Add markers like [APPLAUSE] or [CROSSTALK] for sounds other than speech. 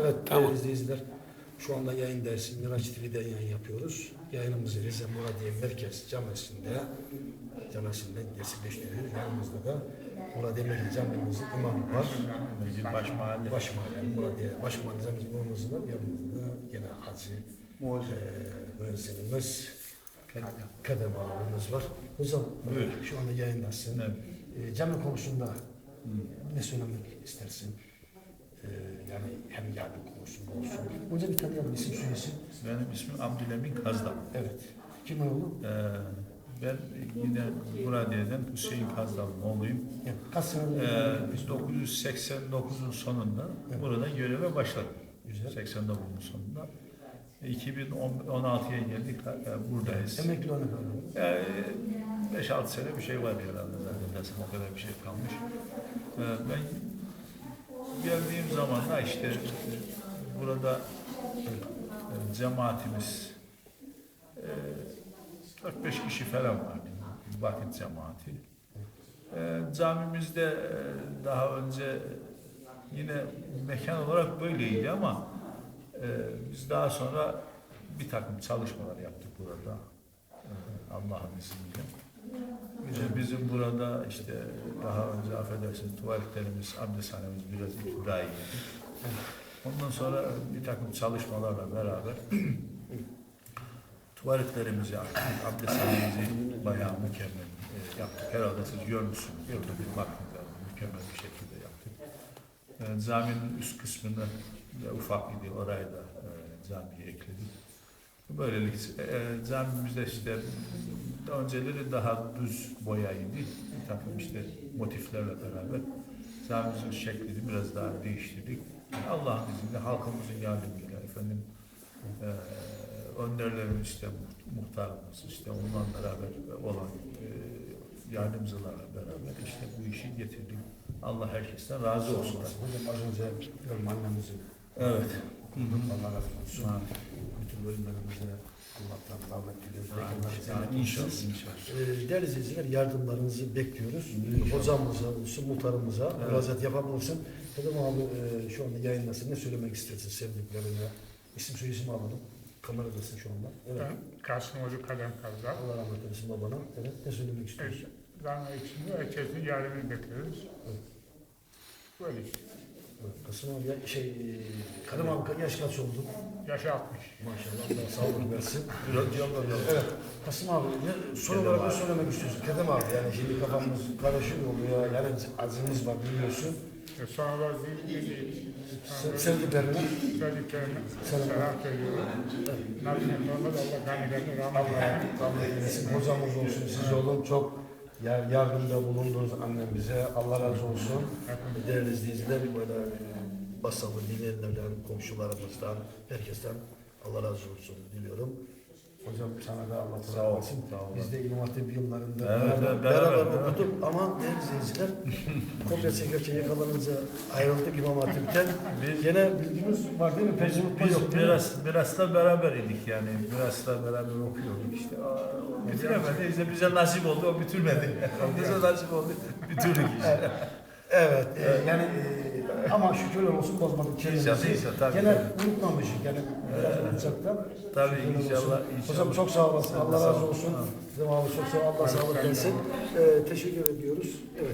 Evet Tamam. değerli izleyiciler. Şu anda yayın dersi Miraç TV'den yayın yapıyoruz. Yayınımızı Rize Muradiye Merkez Camisi'nde Camisi'nde gerçekleştiriyoruz. Yanımızda da Muradiye Merkez Camimizin imamı var. Mecid Baş Mahalle. Baş mahalle, Muradiye Baş Mahalle Camimizin imamımız var. Yanımızda da gene Hacı eee müezzinimiz Kader Bağlamamız var. Hocam Buyur. şu anda yayındasın. Evet. Eee cami konusunda ne söylemek istersin? Yani hem yardım konusunda olsun. Hocam bir tanıyalım isim söylesin. Benim ismim Abdülemin Kazdam. Evet. Kim oğlu? Ee, ben yine Muradiye'den Hüseyin Kazdam'ın oğluyum. Yani kaç sene Ee, 1989'un sonunda burada göreve başladım. Güzel. 89'un sonunda. 2016'ya geldik, e, buradayız. Emekli olana kadar. Yani 5-6 sene bir şey var herhalde zaten o kadar bir şey kalmış. Ee, ben geldiğim zaman da işte e, burada e, cemaatimiz e, 4-5 kişi falan vardı. Vakit cemaati. E, camimizde e, daha önce yine mekan olarak böyleydi ama e, biz daha sonra bir takım çalışmalar yaptık burada. E, Allah'ın izniyle. İşte bizim burada işte daha önce affedersiniz tuvaletlerimiz, abdesthanemiz biraz iptidai. Ondan sonra bir takım çalışmalarla beraber tuvaletlerimizi yaptık, abdesthanemizi bayağı mükemmel e, yaptık. Herhalde siz görmüşsünüz. Burada bir baktığınızda mükemmel bir şekilde yaptık. E, caminin üst kısmını da ufak idi, orayı da e, camiye ekledik. Böylelikle e, camimizde işte önceleri daha düz boyaydı. Bir takım işte motiflerle beraber camimizin şeklini biraz daha değiştirdik. Allah'ın izniyle halkımızın yardımıyla efendim e, önderlerimiz işte muht- muhtarımız işte onunla beraber olan e, yardımcılarla beraber işte bu işi getirdik. Allah herkesten razı olsun. Hocam az önce annemizi. Evet. Allah razı olsun. Bütün bölümlerimize Allah'tan rahmet diliyoruz. İnşallah. inşallah. Ee, Değerli izleyiciler yardımlarınızı bekliyoruz. Hocamıza olsun, muhtarımıza Evet. müracaat yapabilirsin. Dedim abi e, şu anda yayındasın. Ne söylemek istersin sevdiklerine? İsim soyisim alalım. Kameradasın şu anda. Evet. Ben Kasımoğlu Kalem Kazan. Allah rahmet eylesin babana. Evet. Ne söylemek istiyorsun? Zama içinde herkesin yardımını bekliyoruz. Evet. Böyle işte. Kasım abi ya, şey, e, Kadim abi yaş kaç oldu? Yaş 60. Maşallah Allah sağlık versin. Evet. Kasım abi ne, son Kedem olarak ne söylemek istiyorsun? Kedem abi yani şimdi kafamız karışık oluyor. Yani azimiz var biliyorsun. E sonra Se- Sevdiklerine sevdiklerine Selam. söylüyorum. Nasıl olmaz Allah ganilerini rahmet Allah eylesin. Hocamız olsun, siz olun. Çok yardımda bulundunuz annem bize. Allah razı olsun. Değerli izleyiciler, böyle e, basalı dinleyenlerden, komşularımızdan, herkesten Allah razı olsun diliyorum. Hocam sana da Allah Sağ olsun. sağ ol. Biz de İmam Hatip yıllarında Evet, beraber, evet, beraber, beraber, okuduk ama değerli izleyiciler [LAUGHS] komple çekerken yakalanınca ayrıldık İmam Hatip'ten. Biz- Gene bilgimiz var değil mi? Biz, Pezimutlu biz yok biraz, biraz da beraber idik yani. Biraz da beraber okuyorduk işte. Bitiremedi. İşte bize nasip oldu, o bitirmedi. [LAUGHS] bize nasip oldu, bitirdik işte. Evet, e, yani e, ama şükürler olsun bozmadık kendimizi. İnşallah, inşallah, tabii, Gene unutmamışız, yani biraz unutsak da. Tabii, şükürler olsun. inşallah, inşallah. Hocam çok sağ olasın, Allah razı ol. olsun. Bizim abi çok sağ ol, Allah sağlık versin. E, teşekkür ediyoruz. Evet.